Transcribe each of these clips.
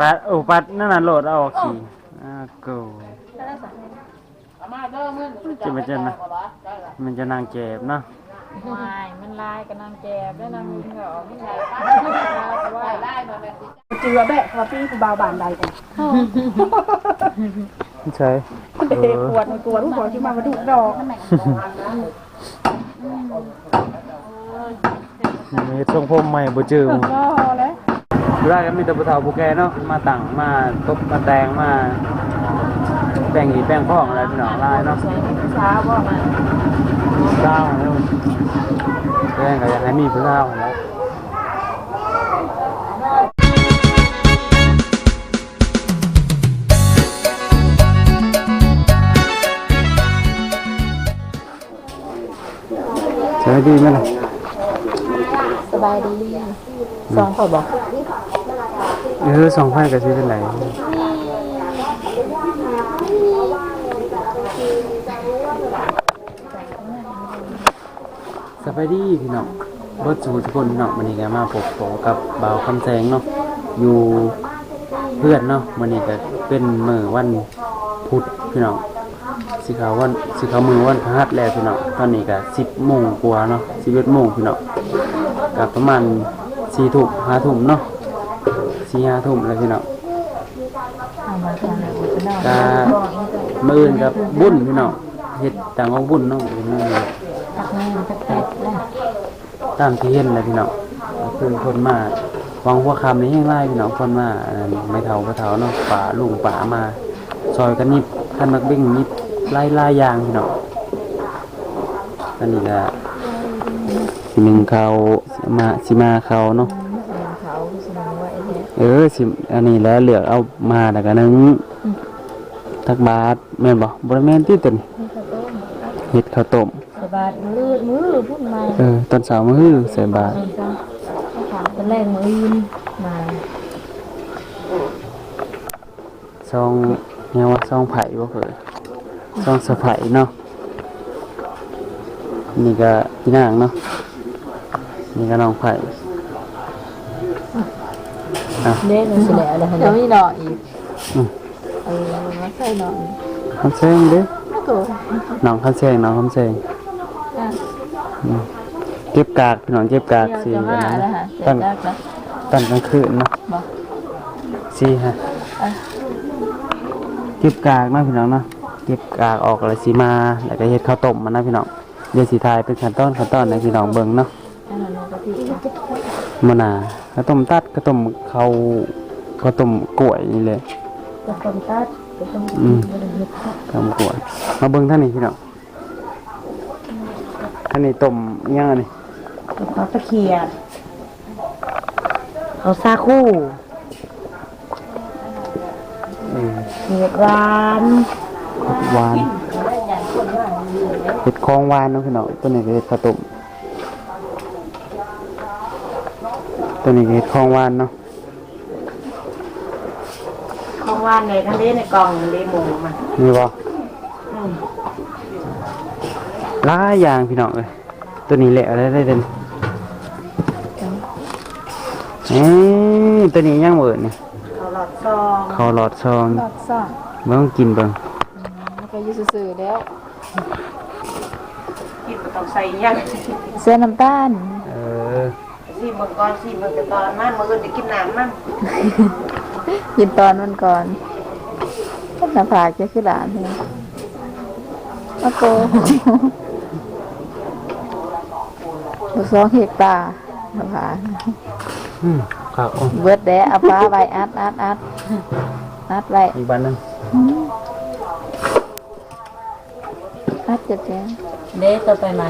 ปัดโอ้ปัดนั่นน่ะโหลดเอาออกขี่อ่ากูจะมันจะนะมันจะนางเจ็บเนาะไม่มันลายกับนางแจบแล้วนางมึงเหรอไม่ลายว่าลายมาแบบจือแบะพอพี่ผู้บ่าวบานใดกันใช่เอเด็กอปวดมันกลัวทุกคนที่มามาดุดอกมีทรงผมใหม่บ่จื้อก็แล้ว ดูได้ก็มีแต่ผู้เฒ่าผู้แก่เนาะมาตั้งมาตบมาแต่งมาแป้งหีแป้งพ่องอะไรพี่น้องลายเนาะใช้ช้าว่ามันเจ้าแล้วแป้งก็อยากให้มีผู้เฒ่าแล้วใช่ดีไหมล่ะสบายดีสองขอบอก เออสองไฟกับชีเป็นไรสบายดีพี่น้องเบิดสูทุกคนพี่น้องวันนี้ก็มาพบโตกับเบาคำแสงเนาะอยู่เพื่อนเนาะวันนี้ก็เป็นมือวันพุธพี่น้องสิขาวันสิขามือวันพฤหัสแล้วพี่น้องตอนนี้ก็สิบโมงกว่าเนาะสิบเอ็ดโมงพี่น้องก็ประมาณสี่ทุ่มห้าทุ่มเนาะ สี่ห้าทุ่มแล้วพี่น้องเอามาทำอะไรจะน่าก็มืออื่นกับบุญพี่น้องเฮ็ดต่างของบุญเนาะเป็นมื้อตักแม่ตักแปดแล้วตามที่เห็นเลยพี่น้องก็คือคนมาวังหัวคำนี้ยังไล่พี่น้องคนมาอันนั้นไม่เท่าก็เท่าเนาะป่าลุงป่ามา ซอยกันนิบคันมักบิ้งนิบไล่ล่ายางพี่น้องอันนี้ก็สิหนึ่งเขามาสิมาเขาเนาะ เขาแสดงว่าไอ้ เนี่ยเออสิอันนี้แหล้วเหลือกเอามาแล้วก็นึงทักบาทแม่นบ่บ่ได้แม่นที่ตัวนี้นี่ข้าวต้มเฮ็ดข้าวต้มสบายมือมือพูดมาเออตอนเช้ามื้อใส่บาตรเออจ้ะข้าวขาเป็นแรงมือยินมาซองแนวว่าซองไผ่บ่เคยซองสะไผ่เนาะนี่ก็พี่นางเนาะนี่ก็น้องไผ่ เด้มันเสียแล้วเดี๋ยวมีหน่ออีกอืมเออมาใส่หน่ออีกคำแซงเด้ไม่ตัวน้องคำแซงน้องคำแซงอะอืมเก็บกากพี่น้องเก็บกากเดี๋ยวสิจะมาแล้วฮะเสร็ตั้จงแล้วนะตั้งกลางคืนเนาะบอกสิฮะอะเก็บกากเนาะพี่น้องเนาะเก็บกากออกแล้วสิมาแล้วก็เฮ็ดข้าวต้มมันนะพี่น้องเดี๋ยวสิทายเป็นขั้นตอนขั้นตอนให้พี่น้องเบิ่งเนาะอันนั้นกะทิ มะนาวข้าวต้มตัดข้าวต้มข้าวข้าวต้มกล้วยนี่เลยกระต้มตัดกระต้มอืมกระเทียมข้าวต้มกล้วยมาเบิ่งท่านนี้พี่น้องท่านนี้ต้มอิหยังอันนี้เขาตะเคียนเขาซาคู่เออเห็ดหวานหวานเห็ดคองหวานเนาะพี่น้องตัวนี้ก็เห็ดข้าวต้ม ตัวนี้ก็เห็ดคองหวานเนาะของหวานในทะเลในกล่องเลหมูมันนี่บ่หลายอย่างพี่น้องเอ้ยตัวนี้แหละอะไรได้เด่นเอ้ยตัวนี้ยังเบิดนี่เขาหลอดซองเขาหลอดซองหลอดซ่อนเบิ่งกินเบิ่งมันก็อยืดซื่อๆแล้ว กินก็ต้องใส่ยังเสื้อน้ำตาลเออ สีเมื่อก่อนสีเมื่อตอนมันมือจะกินน้ำมันกินตอนมันก่อนก็หน้าผากจะคือหลานใช่ไหมโอ้โหลูกสองเฮกตาหน้าผากอืมครับอ๋อเบิดแดะเอาฟ้าไว้อัดอัดอัดอัดไว้อีกบ้านหนึงอัดเจ็บแจ้งเด้ตัวไปใหม่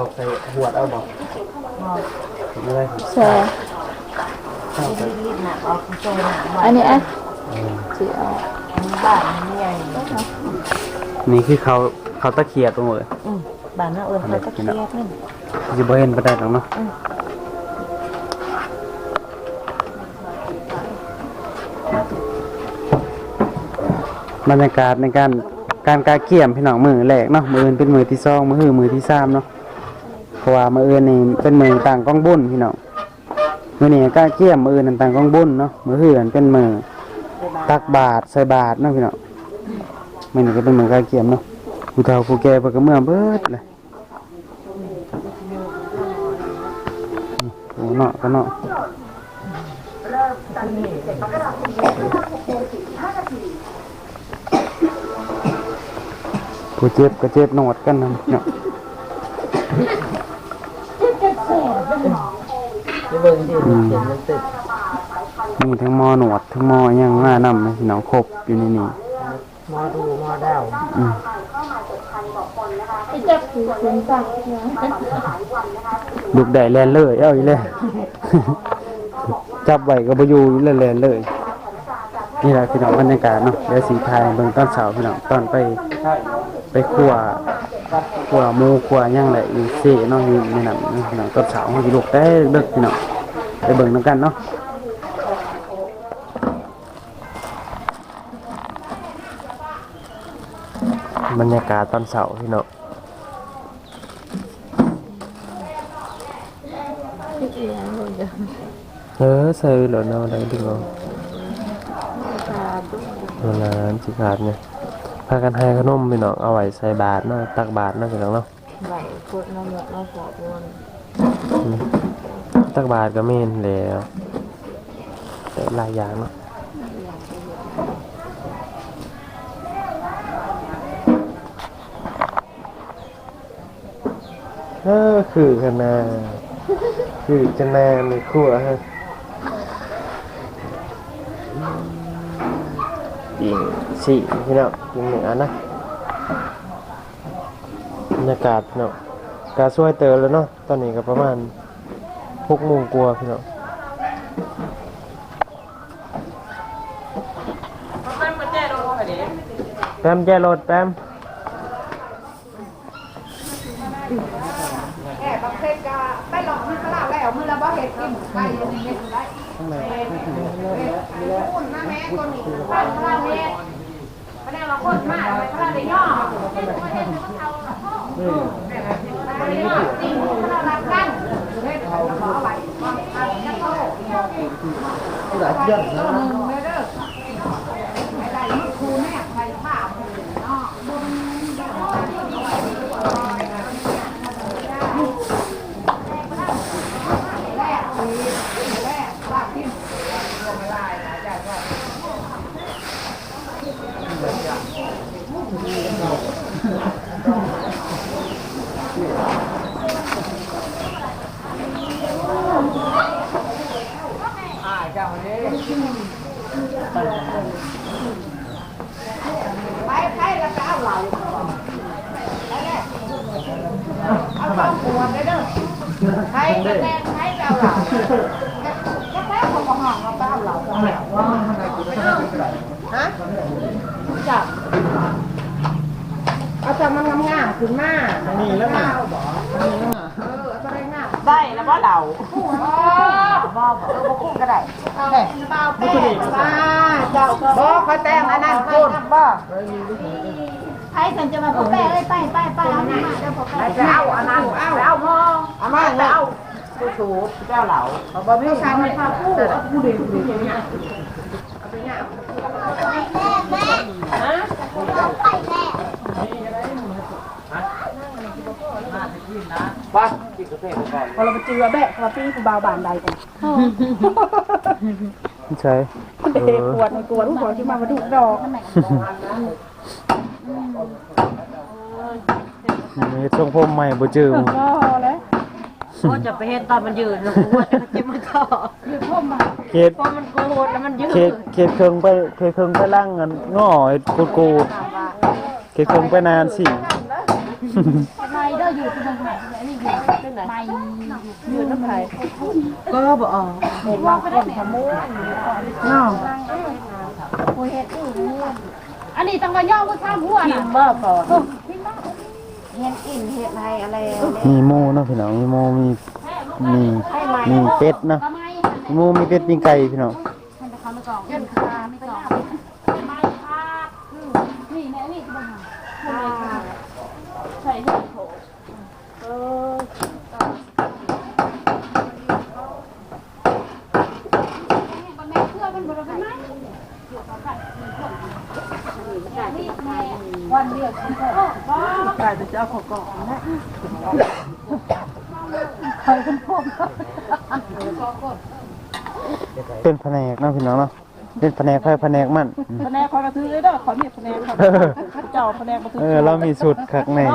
ที่เราใส่หวดเอาบ่ไม่ได้แช่รีบๆนะเอาโซ่หนาอันนี้อะสีเอาบ้านนี่ไงนี่คือเขาเขาตะเคียดตรงเลยบ้านน่ะเออเขาจะเครียดนี่สิบ่เห็นบ่ได้หรอกเนาะบรรยากาศในการการกาเกี่ยมพี่น้องมือแรกเนาะมืออื่นเป็นมือที่สองมือหือมือที่สามเนาะ เพราะว่ามืออื่นนี่เป็นมือต่างกล้องบุญพี่น้องมือนี้ก็เกี่ยมมื้อนั้นต่างกองบุญเนาะมืออื่นเป็นมือตักบาตรใส่บาตรเนาะพี่น้องมือนี้ก็เป็นมือกาเกี่ยมเนาะผู้เฒ่าผู้แก่เพิ่นก็เมื่อเบิดเลยโอ้เนาะก็เนาะผู้เจ็บก็เจ็บหนวดกันนะเนาะ เบิ่งดิเห็นมันตึกมีทั้งหมอหนวดทั้งหมอหยังมานำนะพี่น้องครบอยู่ในนี้หมอดูหมอดาวอืมไอ้เจ็บคือคุณฟังลูกได้แลนเลย เอาอีเลยจับไว้ก็บ่อยู่เลยแลนเลย นี่แหละพี่น้องบรรยากาศเนาะเดี๋ยวสีไทยเบิ่งตอนเช้าพี่น้องตอนไปไปคั่ว คั่วหมูคั่วหยังแหละอยู่เซ่เนาะอยู่ในนั้นเนาะพี่น้องตอนเช้า พี่น้องไปเบิ่งนํกันเนาะบรรยากาศตอนเสาร์พี่น้องเออใส่เหรอเนาะได้ดึงเอาเวลาสิขาดเนี่ยพากันให้ขนมพี่น้องเอาไว้ใส่บาทเนาะตักบาทเนาะพี่น้องเนาะไหลพดน้ำหมกน้ำฝอดวนอืมตักบาทก็ไม่เห็นแล้วแต่หลายอย่างเนาะเออคือขนาดคือจะนานในครัวฮะยิง สี่พี่น้องยิงเหนือนะบรรยากาศพี่น้องกาช่วยเตอแล้วเนาะตอนนี้ก็ประมาณหกโมงกว่าพี่น้องแปมแจรถแปมแก่บางเทศก็ไปหลอกมันก็เล่าแล้วมือละบ่เห็ดกินไปยังไงได้คุณนะแม่คนนี้บ้านพระเฮ็ดพระ เราคนมากไปพระเดย่อพระเดย่อจริงเรารักกันเฮ็ดเราขอไว้จะโตหลายอย่างนะเด้อไม่ได้ครูแม่ใครผ้าเนาะบุญ ไปไปแล้วก็เอาเหล่าไปเลย เอาสองขวดเลยเด้อใครแดงใครจะเอาเหล่าจะแป๊บของห้องเราก็เอาเหล่าฮะจับเอาแต่มันงามๆขึ้นมานี่แล้วนะเออเอาแต่ได้งาได้แล้วบ่เราบ่บ่บ่เออบ่คู่ก็ได้เด้เปล่าแป้งป้าเจ้าบ่เขาแต่งอันนั้นคุณบ่ ไอ้ฉันจะมาพบแป้เลยไปไปไปเอาหน้าเดี๋ยวพบแป้ไปเอาอันนั้นเอาเอาหม้อเอามาเอาสูสูเจ้าเหลาเอาบ่มีใครมาพาคู่เอาคู่เดียวเดียวเนี่ยเอาไปเนี่ยบ้านกินกาแฟก่อนพอเราไปเจอแบะคาฟี่กูบาวบานใดกันใช่เด็กปวดในกลัวทุกคนที่มามาดูดอก มีทรงผมใหม่บ่จืมก็แล้วก็จะไปเห็นตอนมันยืนแล้วกูว่าจะจิ้มมันต่อยืดพ่มมาเขตเพราะมันโกรธแล้วมันยืนเขตเขตเครื่องไปเขตเครื่องไปล่างกันง้อไอ้กูกูเขตเครื่องไปนานสิไม่เด้ออยู่ที่ทางไหนนี่อยู่ไม่ยืดน้ำไผ่ก็บ่ออกเห็นว่าคนขโมยน้องคุยเฮ็ดอีกนี่อันนี้ต้องมาย่อว่าข้ามหัวกิน่ะนบ้าก่อน เฮ็ดกินเฮ็ดให้อะไรมีโมเนาะพี่น้องมีโมมีมีมีเป็ดเนาะมมีโมมีเป็ดมีไก่พี่น้องมันจะเข้ามาก่อนเงินคาไม่ก่อนไม่คานี่แม่นี่คือปัญหาใส่เห็ดโถ วันเดียวคุณพ่อตายแต่จะเอาขอกล่องนะเคยคุณพ่อเป็นแผนกเนาะพี่น้องเนาะเป็นแผนกไฟแผนกมันอืมคะแนนคอยกระทือเลยเด้อขอมีคะแนนครับเจ้าคะแนนกระทืเออเรามีสุดคักแน่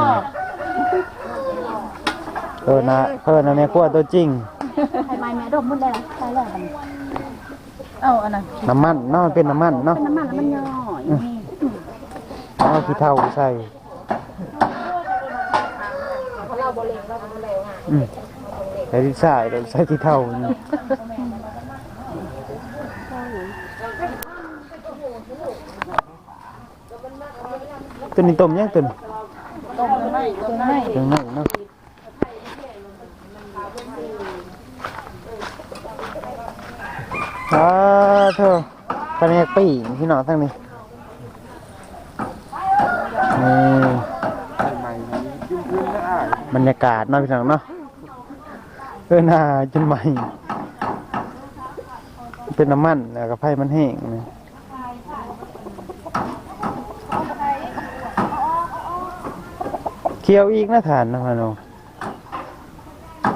เออนะเออนะแม่ครัวตัวจริงทำไมแม่ดมมันได้ล่ะใช่แล้วมัน เอาอันนั้นน้ำมันเนาะมันเป็นน้ำมันเนาะน้ำมันแล้วมันย่อยเอาขี้เท่าใส่อืมใส่ที่ใส่ใส่ที่เท่านี่ตัวนี้ต้มยังตัวนี้ต้มไม่ต้มไม่ ยังไงเนาะ อ่าเธอแผนกปีกพี่น้องทั้งนี้นี่บรรยากาศเนาะพี่น้องเนาะเออหน้าจนใหม่ เป็นน้ำมันแล้วก็ไฟมันแห้งนี่เคี่ยวอีกนะฐานนะพะโน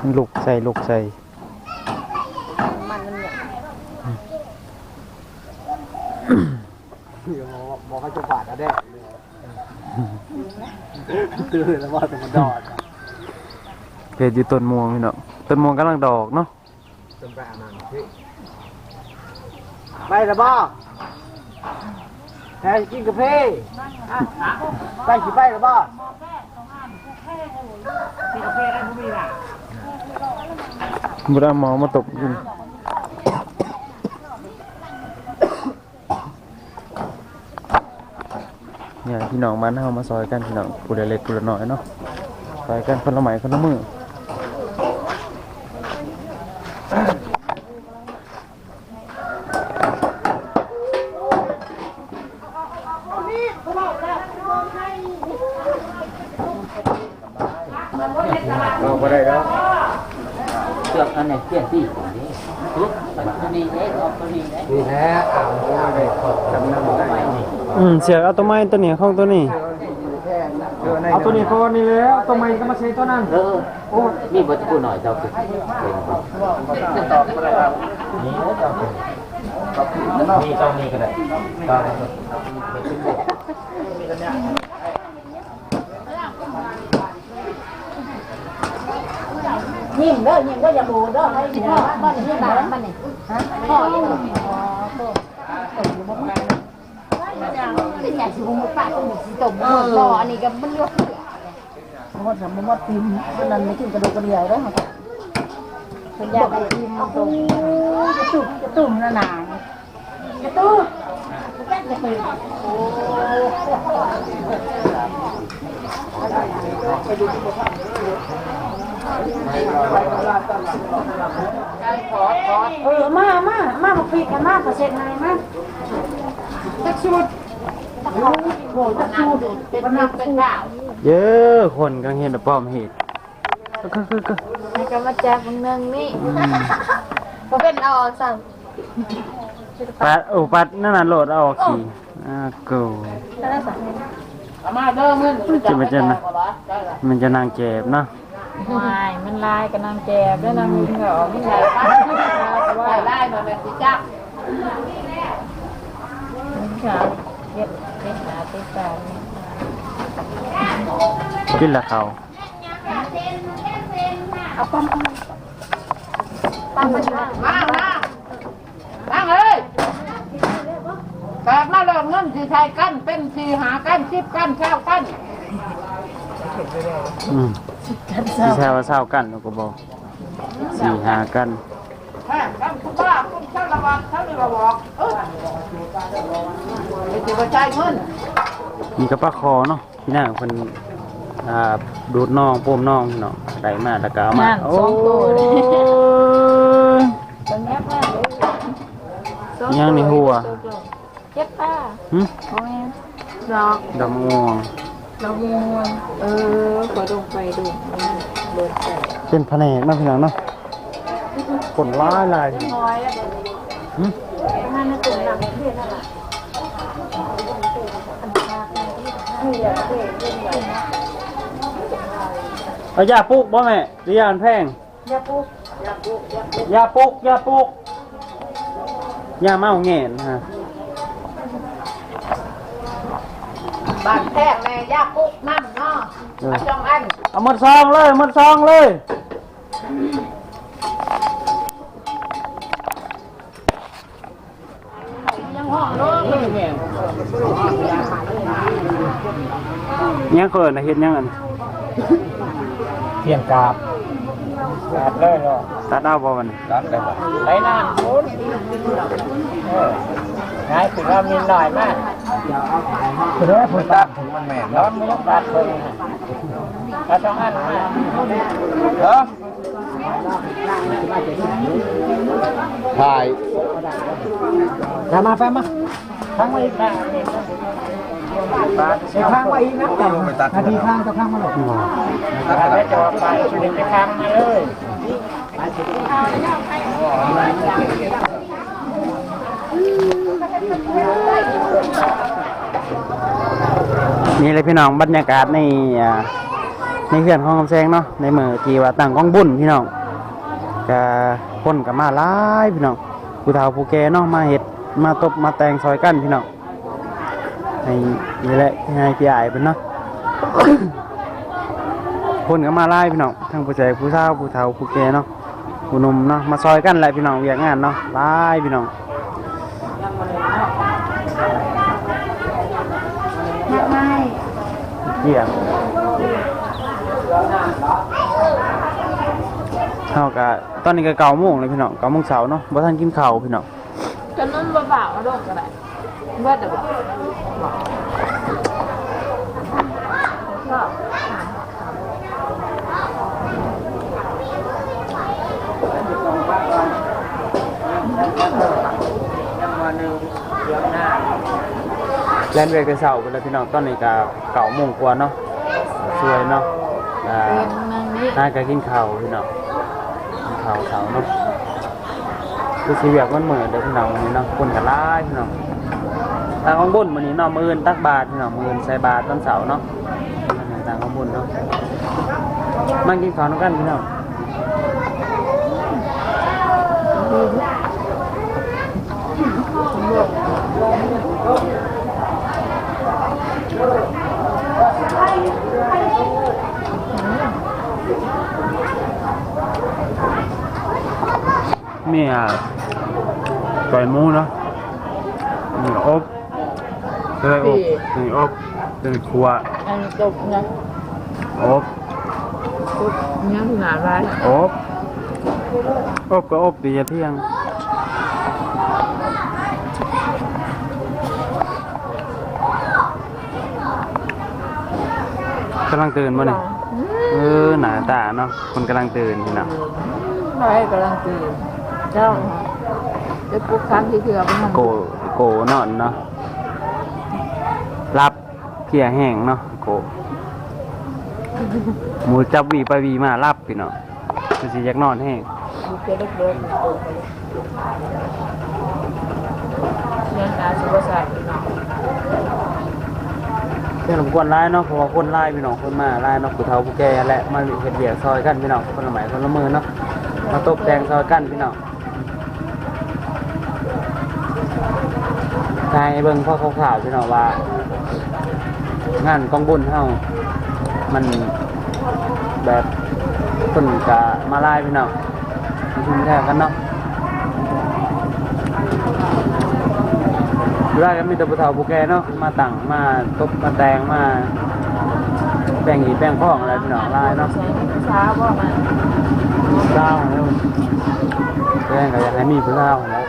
มันลุกใส่ลุกใส่ บอกเขาจะบาดอะแด้ ตื่นแล้วว่าแต่มันดอดเพจอยู่ต้นม่วงพี่น้องต้นม่วงกำลังดอกเนาะจนไปอานันพี่ไปละบ่แทนกินกาแฟไปสิไปละบ่กินกาแฟได้ผู้มีล่ะบุรหมอมาตบกินเนี่ย พี่น้องมันเฮามาซอยกันพี่น้องผู้ใดเล็กผู้ใดน้อยเนาะซอยกันคนละไม้คนละมือ เราไปได้แล้ว เชือกอันไหนเปลี่ยนที่ผมนี่ตัวนี้เอ๊ะออกตัวนี้เอ๊ะ นี่แหละอ่างโอ้ยขอบจำนำได้ อืมเสียเอาตัวไม้ตัวนี้ของตัวนี้ เอาตัวนี้ก่อนนี่แล้วตัวใหม่ก็มาใช้ตัวนั้นเออโอ้มีบทกูหน่อยเจ้าคือเป็นคนตอบก็ได้ครับนี่เจ้าคือมีต้องมีก็ได้ตอนนี้ยิ้มเด้อยิ้มเด้ออย่าโบเด้อให้พ่อบ้านนี้บ้านบ้านนี้ฮะพ่อยัง เป็นอย่างสิบ่ป้าต้องมีสิตบบ่อันนี้ก็มันเยกมดสามมดติมนั่นไม่กินกระดูกกระเดียวได้ค่ะเป็นยาไปกินตรงกระตุ่มกระตุ่มนั่นน่ะกระตู้กระตู้เออมามามามาปีกันมาประเสริฐนายมาจักชุด โหจักชุดเป็นนักเป็นข่าวเยอะคนกำลังเห็นป้อมเหตุก็ก็ก็ก็ให้กำมาแจกมึงนึงนี่บ่เป็นเอาสั่งปัดโอ้ปัดนั่นน่ะโหลดเอาออกขี่อ่ากูแล้วสั่งมาเด้อเงินจะมาเจนนะมันจะนางเจ็บเนาะไม่มันลายกับนางแจบแล้วนางมึงก็ออกนี่ลายป้าว่าลายมาแบบสิจักนี่ค่ะเฮ็ด เฮ็ดหาติดตามกินละเขาเอาปั๊มปั๊มมาช่วยมามาตั้งเอ้ยแตกมาเริ่มเงินสีไทยกันเป็นสีหากันสิบกันเช้ากันอืมที่แทว่าเศร้ากันเราก็บอกสี่หากัน แม่กันคุณป้าคุณเจ้าระวังเจ้าระวังเออไอ้ที่ว่าจ่ายเงินมีกระปะคอเนาะพี่นางคนอ่าดูดน้องโป้มน้องเนาะได้มาแล้วก็เอามาโอ้ยตรงนี้ป้ายังในหัวเจ็บป้าหึโอ้ยดอกดอกม่วงดอกม่วงเออขอดงไปดูเบิดใส่เป็นแผนกเนาะพี่น้องเนาะ ผลร้ายลายน้อยแล้วหึหมาในกลุ่มหลังเรียนนั่นแหละนี่แหละเด็กเรียนใหญ่เอายาปลุกบ่แม่หรือยาอันแพงยาปุ๊กยาปลุกยาปลุกยาเมาแง่นฮะบ้านแพงแม่ยาปุ๊กน้ำเนาะเอออาจองอันเอาหมดซองเลยหมดซองเลย ยังเกินนะเฮ็ดยังอันเทียนกราบกราบเลยเนาะตัดเอาบ่มันรับได้ป่ะไหลน้ำพุ้นเออง่ายสุดว่ามีหน่อยมากเด้อผู้ตัดมันแม่นร้อเนาะนมือตัดคนกระช่องอันมาเนาะถ่ายมามาไปมา ข้างมาอีกนะเสียข้างมาอีกนะนาทีข้างก็ข้างมาหลบบ่ถ้าได้จอไปเด็กไปข้างมาเลยนี่เลยพี่น้องบรรยากาศในในเขื่อนของคำแซงเนาะในเมือที่ว่าตั้งกองบุญพี่น้องก็คนก็มาหลายพี่น้องผู้เฒ่าผู้แก่เนาะมาเฮ็ด มาตบมาแต่งซอยกันพี่น้องให้นี่แหละให้พี่อายเพิ่นเนาะคนก็มาหลายพี่น้องทั้งผู้ชายผู้สาวผู้เฒ่าผู้แก่เนาะผู้หนุ่มเนาะมาซอยกันแหละพี่น้องเวียกงานเนาะหลายพี่น้องมากไม่เกี่ยงเท่ากับตอนนี้ก็เก้าโมงเลยพี่น้องเก้าโมงเช้าเนาะบ่ทันกินข้าวพี่น้อง จนนั้นบ่าวเอาดอกก็ได้เบิดเด้อบ่แล่นเวกแต่เช้าไปแล้วพี่น้องตอนนี้ก็เก้าโมงกว่าเนาะสวยเนาะอ่าเป็นนึงนี่น่าก็กินข้าวพี่น้องกินข้าวเช้าเนาะ คือสิเวียกมันเหมือนเด้อพี่น้องวันนี้เนาะคนก็หลายพี่น้องทางของบุญมื้อนี้เนาะมือนตักบาตรพี่น้องมือนใส่บาตรตอนเช้าเนาะทางของบุญเนาะมากินข้าวนำกันพี่น้องมีอะ ไก่หมูเนาะมีอบเลยอบมีอบเป็นครัวอันตบนะอบตบยังหนาไรอบอบก็อบดีจะเที่ยงกำลังตื่นบ่เนี่ยเออหนาตาเนาะคนกำลังตื่นพี่เนาะไปกำลังตื่นเจ้า จะปลุกครั้งที่เถื่อมันโกโกนอนเนาะรับเพียแห้งเนาะโกหมูจับวีไปวีมารับพี่เนาะคือสิอยากนอนแห้งดูเกล็ดเล็กๆยังตาสุภาษาพี่น้องเพื่อนผมกวนไล่เนาะเพราะว่าคนไล่พี่น้องคนมาไล่เนาะผู้เฒ่าผู้แก่และมาเฮ็ดเบียกซอยกันพี่น้องคนละไม้คนละมือเนาะมาตบแต่งซอยกันพี่น้อง ทายให้เบิ่งพ่อข่าวๆพี่น้องว่า งานกองบุญเฮามันแบบคนกะมาไล่พี่น้องชุมแทบกันเนาะไล่กันมีแต่ผู้เฒ่าผู้แก่เนาะมาตั้งมาตบมาแตงมาแป้งหีแป้งพ้องอะไรพี่น้องไล่เนาะใช้ช้าบ่มันเศร้าแล้วแป้งก็อยากให้มีผู้เศร้าแล้ว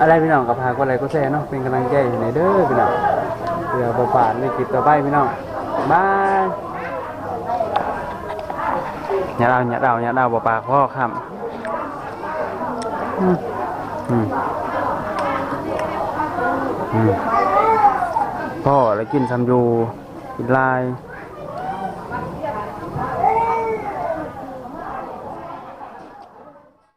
อะไรพี่น้องกับพากว่าอะไรก็แซ่เนาะเป็นกำลังใจให้ในเด้อพี่น้องเพื่อบ่ผ่านในคลิปต่อไปพี่น้องบายอย่าเราอย่าเราอย่าเราบ่ปากพ่อคำอืมอืมพ่อแล้วกินซัมยูกินลาย